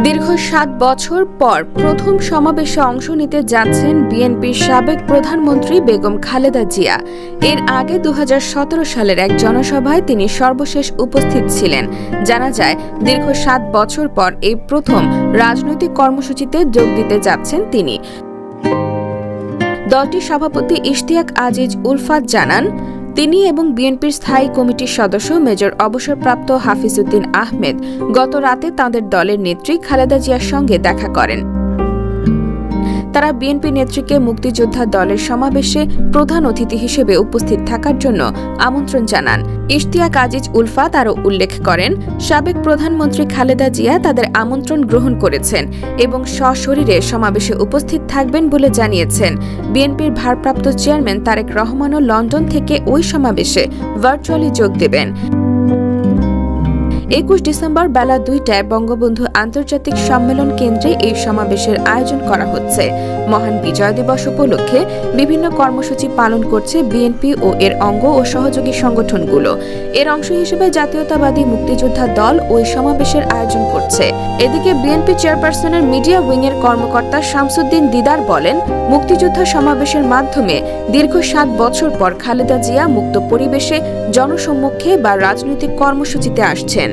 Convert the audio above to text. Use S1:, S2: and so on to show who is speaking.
S1: দীর্ঘ সাত বছর পর প্রথম সমাবেশে অংশ নিতে যাচ্ছেন বিএনপির সাবেক প্রধানমন্ত্রী বেগম খালেদা জিয়া। এর আগে দু হাজার সতেরো সালের এক জনসভায় তিনি সর্বশেষ উপস্থিত ছিলেন। জানা যায়, দীর্ঘ সাত বছর পর এই প্রথম রাজনৈতিক কর্মসূচিতে যোগ দিতে যাচ্ছেন তিনি। দলটির সভাপতি ইশতিয়াক আজিজ উলফাত জানান তিনি এবং বিএনপির স্থায়ী কমিটির সদস্য মেজর অবসরপ্রাপ্ত হাফিজ উদ্দিন আহমেদ গত রাতে তাঁদের দলের নেত্রী খালেদা জিয়ার সঙ্গে দেখা করেন। তারা বিএনপি নেত্রীকে মুক্তিযোদ্ধা দলের সমাবেশে প্রধান অতিথি হিসেবে উপস্থিত থাকার জন্য আমন্ত্রণ জানান। ইশতিয়াক আজিজ উলফাত আরও উল্লেখ করেন, সাবেক প্রধানমন্ত্রী খালেদা জিয়া তাদের আমন্ত্রণ গ্রহণ করেছেন এবং সশরীরে সমাবেশে উপস্থিত থাকবেন বলে জানিয়েছেন। বিএনপির ভারপ্রাপ্ত চেয়ারম্যান তারেক রহমানও লন্ডন থেকে ওই সমাবেশে ভার্চুয়ালি যোগ দেবেন। একুশ ডিসেম্বর বেলা দুইটায় বঙ্গবন্ধু আন্তর্জাতিক সম্মেলন কেন্দ্রে এই সমাবেশের আয়োজন করা হচ্ছে। মহান বিজয় দিবস উপলক্ষে বিভিন্ন কর্মসূচি পালন করছে বিএনপি ও এর অঙ্গ ও সহযোগী সংগঠনগুলো। এর অংশ হিসেবে জাতীয়তাবাদী মুক্তিযোদ্ধা দল ওই সমাবেশের আয়োজন করছে। এদিকে বিএনপি চেয়ারপারসনের মিডিয়া উইংয়ের কর্মকর্তা শামসুদ্দিন দিদার বলেন, মুক্তিযোদ্ধা সমাবেশের মাধ্যমে দীর্ঘ সাত বছর পর খালেদা জিয়া মুক্ত পরিবেশে জনসম্মুখে বা রাজনৈতিক কর্মসূচিতে আসছেন।